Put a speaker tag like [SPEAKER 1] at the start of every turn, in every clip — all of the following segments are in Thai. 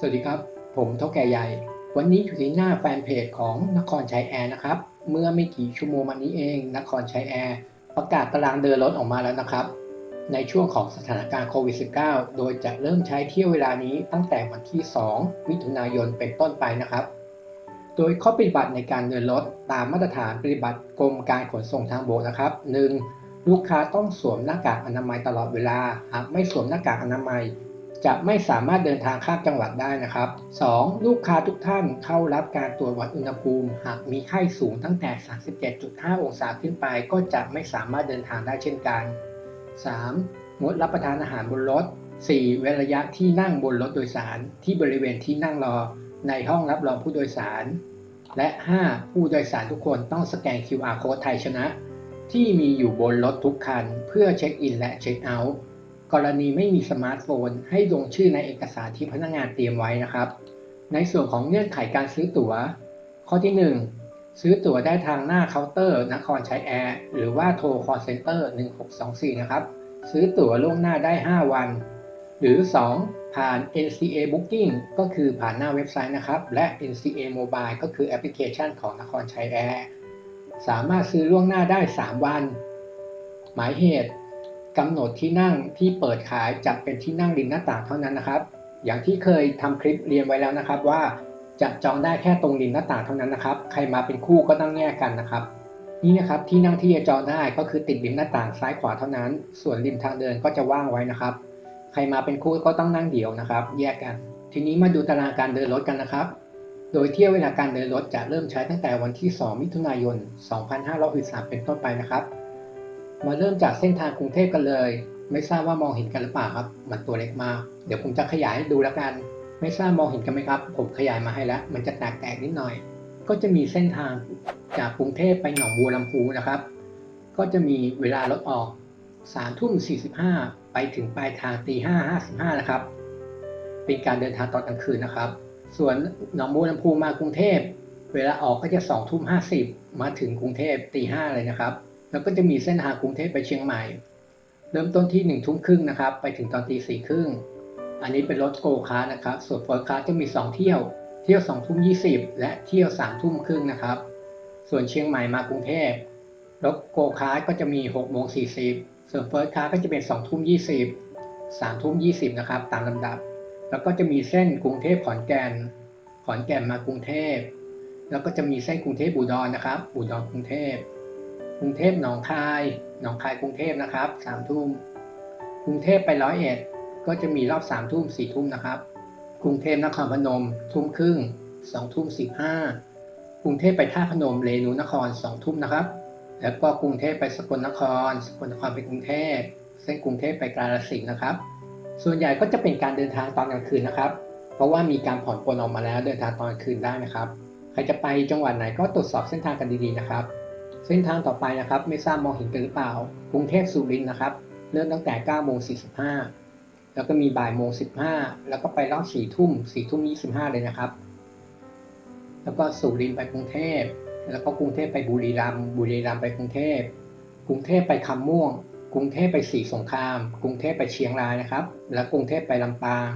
[SPEAKER 1] สวัสดีครับ ผมเท่าแก่ใหญ่ วันนี้อยู่ที่หน้าแฟนเพจของนครชัยแอร์นะครับ เมื่อไม่กี่ชั่วโมงมานี้เอง นครชัยแอร์ประกาศตารางเดินรถออกมาแล้วนะครับ ในช่วงของสถานการณ์โควิด -19 โดยจะเริ่มใช้เที่ยวเวลานี้ตั้งแต่วันที่ 2 มิถุนายนเป็นต้นไปนะครับ โดยข้อปฏิบัติในการเดินรถตามมาตรฐานปฏิบัติกรมการขนส่งทางบกนะครับ 1. ลูกค้าต้องสวมหน้ากากอนามัยตลอดเวลา หากไม่สวมหน้ากากอนามัย จะไม่สามารถเดินทางข้ามจังหวัดได้นะครับ 2. ลูกค้าทุกท่านเข้ารับการตรวจวัดอุณหภูมิ หากมีไข้สูงตั้งแต่ 37.5 องศาขึ้นไป ก็จะไม่สามารถเดินทางได้เช่นกัน 3. งดรับประทานอาหารบนรถ 4. เว้นระยะที่นั่งบนรถโดยสาร ที่บริเวณที่นั่งรอ ในห้องรับรองผู้โดยสาร และ 5. ผู้โดยสารทุกคนต้องสแกน QR code ไทยชนะ ที่มีอยู่บนรถทุกคัน เพื่อเช็คอินและเช็คเอาท์ กรณีไม่มีสมาร์ทโฟน ให้ลงชื่อในเอกสารที่พนักงานเตรียมไว้นะครับ ในส่วนของเงื่อนไขการซื้อตั๋ว ข้อที่ 1 ซื้อตั๋วได้ทางหน้าเคาน์เตอร์นครชัยแอร์หรือว่าโทร call center 1624 นะครับ ซื้อตั๋วล่วงหน้าได้ 5 วัน หรือ 2 ผ่าน NCA Booking ก็คือผ่านหน้าเว็บไซต์นะครับ และ NCA Mobile ก็คือแอปพลิเคชันของนครชัยแอร์สามารถซื้อล่วงหน้าได้ 3 วัน หมายเหตุ กำหนดที่นั่งที่เปิดขายจะเป็นที่นั่งริมหน้าต่างเท่านั้นนะครับ อย่างที่เคยทำคลิปเรียนไว้แล้วนะครับว่าจะจองได้แค่ตรงริมหน้าต่างเท่านั้นนะครับ ใครมาเป็นคู่ก็ต้องแยกกันนะครับ นี่นะครับที่นั่งที่จะจองได้ก็คือติดริมหน้าต่างซ้ายขวาเท่านั้น ส่วนริมทางเดินก็จะว่างไว้นะครับ ใครมาเป็นคู่ก็ต้องนั่งเดี่ยวนะครับ แยกกัน ทีนี้มาดูตารางการเดินรถกันนะครับ โดยเที่ยวเวลาการเดินรถจะเริ่มใช้ตั้งแต่วันที่ 2 มิถุนายน 2563เป็นต้นไปนะครับ มาเริ่มจากเส้นทางกรุงเทพกันเลย ไม่ทราบว่ามองเห็นกันหรือเปล่าครับ มันตัวเล็กมาก เดี๋ยวผมจะขยายให้ดูแล้วกัน ไม่ทราบมองเห็นกันไหมครับ ผมขยายมาให้แล้ว มันจะแตกแตกๆนิดหน่อย ก็จะมีเส้นทางจากกรุงเทพไปหนองบัวลำพูนะครับ ก็จะมีเวลารถออก3ทุ่ม45ไปถึงปลายทางตี5 55นะครับ เป็นการเดินทางตอนกลางคืนนะครับ ส่วนหนองบัวลำพูมากรุงเทพ เวลาออกก็จะ2ทุ่ม50มาถึงกรุงเทพตี5เลยนะครับ แล้วก็จะมีเส้นทางกรุงเทพไปเชียงใหม่ เริ่มต้นที่1นึ่ทุ่มครึ่งนะครับ ไปถึงตอนตีสี่ครึ่ง อันนี้เป็นรถโกคาร์นะครับ ส่วนเฟิร์สคาร์จะมี 2 เที่ยว เที่ยว2ทุ่ม20และเที่ยว3ทุ่มครึ่งนะครับ ส่วนเชียงใหม่มากรุงเทพรถโกคาร์ก็จะมี6โมง40ส่วนเฟิร์สคาร์ก็จะเป็น2ทุ่ม20 3ทุ่ม20นะครับ ตามลำดับ แล้วก็จะมีเส้นกรุงเทพขอนแก่น ขอนแก่นมากรุงเทพ แล้วก็จะมีเส้นกรุงเทพอุดรนะครับ อุดรกรุงเทพ กรุงเทพหนองคาย หนองคายกรุงเทพนะครับสามทุ่มกรุงเทพไปร้อยเอ็ดก็จะมีรอบสามทุ่มสี่ทุ่มนะครับ กรุงเทพนครพนม ทุ่มครึ่งสองทุ่มสิบห้ากรุงเทพไปท่าพนมเรนูนครสองทุ่มนะครับ แล้วก็กรุงเทพไปสกลนคร สกลนครไปกรุงเทพเส้นกรุงเทพไปกาฬสินธุ์นะครับ ส่วนใหญ่ก็จะเป็นการเดินทางตอนกลางคืนนะครับ เพราะว่ามีการผ่อนปลนออกมาแล้วเดินทางตอนกลางคืนได้นะครับ ใครจะไปจังหวัดไหนก็ตรวจสอบเส้นทางกันดีๆนะครับ เส้นทางต่อไปนะครับ ไม่ทราบมองเห็นกันหรือเปล่า กรุงเทพสุรินทร์นะครับ เริ่มตั้งแต่9โมง45 แล้วก็มีบ่ายโมง15 แล้วก็ไปรอบ4ทุ่ม4ทุ่ม25 เลยนะครับ แล้วก็สุรินทร์ไปกรุงเทพ แล้วก็กรุงเทพไปบุรีรัมย์ บุรีรัมย์ไปกรุงเทพ กรุงเทพไปคำม่วง กรุงเทพไปศรีสงคราม กรุงเทพไปเชียงรายนะครับ แล้วกรุงเทพไปลำปาง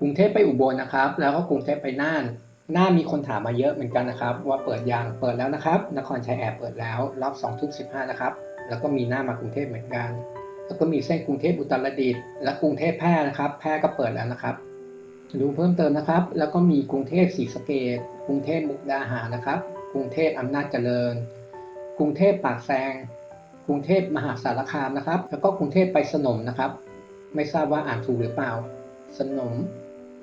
[SPEAKER 1] กรุงเทพไปอุบลนะครับ แล้วก็กรุงเทพไปน่าน หน่ามีคนถามมาเยอะเหมือนกันนะครับ ว่าเปิดยังเปิดแล้วนะครับ นครชัยแอร์เปิดแล้วรอบ2ทุ่ม15นะครับ แล้วก็มีหน้ามากรุงเทพเหมือนกัน แล้วก็มีเส้นกรุงเทพอุตรดิตถ์และกรุงเทพแพร่นะครับ แพร่ก็เปิดแล้วนะครับดูเพิ่มเติมนะครับ แล้วก็มีกรุงเทพศรีสะเกษกรุงเทพมุกดาหารนะครับ กรุงเทพอำนาจเจริญ กรุงเทพปากแซง กรุงเทพมหาสารคามนะครับ แล้วก็กรุงเทพไปสนมนะครับ ไม่ทราบว่าอ่านถูกหรือเปล่า สนม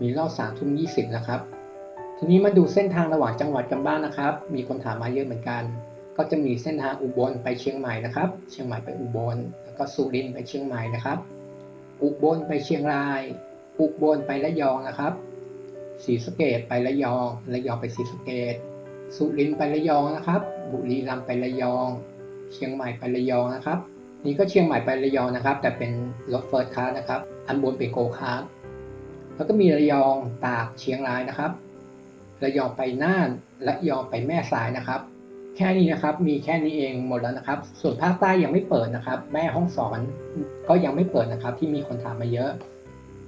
[SPEAKER 1] มีรอบสามทุ่มยี่สิบนะครับ ทีนี้มาดูเส้นทางระหว่างจังหวัดกันบ้างนะครับ มีคนถามมาเยอะเหมือนกัน ก็จะมีเส้นทางอุบลไปเชียงใหม่นะครับ เชียงใหม่ไปอุบล แล้วก็สุรินทร์ไปเชียงใหม่นะครับ อุบลไปเชียงราย อุบลไประยองนะครับศรีสะเกดไประยอง ระยองไปศรีสะเกดสุรินทร์ไประยองนะครับ บุรีรัมย์ไประยอง เชียงใหม่ไประยองนะครับ นี่ก็เชียงใหม่ไประยองนะครับ แต่เป็นรถเฟิร์สคลาสนะครับ อันบนเป็นโกคาร์แล้วก็มีระยอง ตาก เชียงรายนะครับ ระยองไปน่านและยองไปแม่สายนะครับ แค่นี้นะครับมีแค่นี้เองหมดแล้วนะครับ ส่วนภาคใต้ยังไม่เปิดนะครับ แม่ห้องสอนก็ยังไม่เปิดนะครับ ที่มีคนถามมาเยอะ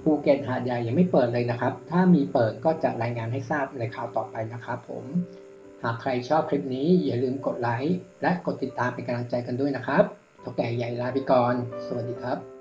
[SPEAKER 1] ภูเก็ตหาดใหญ่ยังไม่เปิดเลยนะครับ ถ้ามีเปิดก็จะรายงานให้ทราบในข่าวต่อไปนะครับ ผมหากใครชอบคลิปนี้อย่าลืมกดไลค์และกดติดตามเป็นกำลังใจกันด้วยนะครับท่าแก่ใหญ่ลาไปก่อน สวัสดีครับ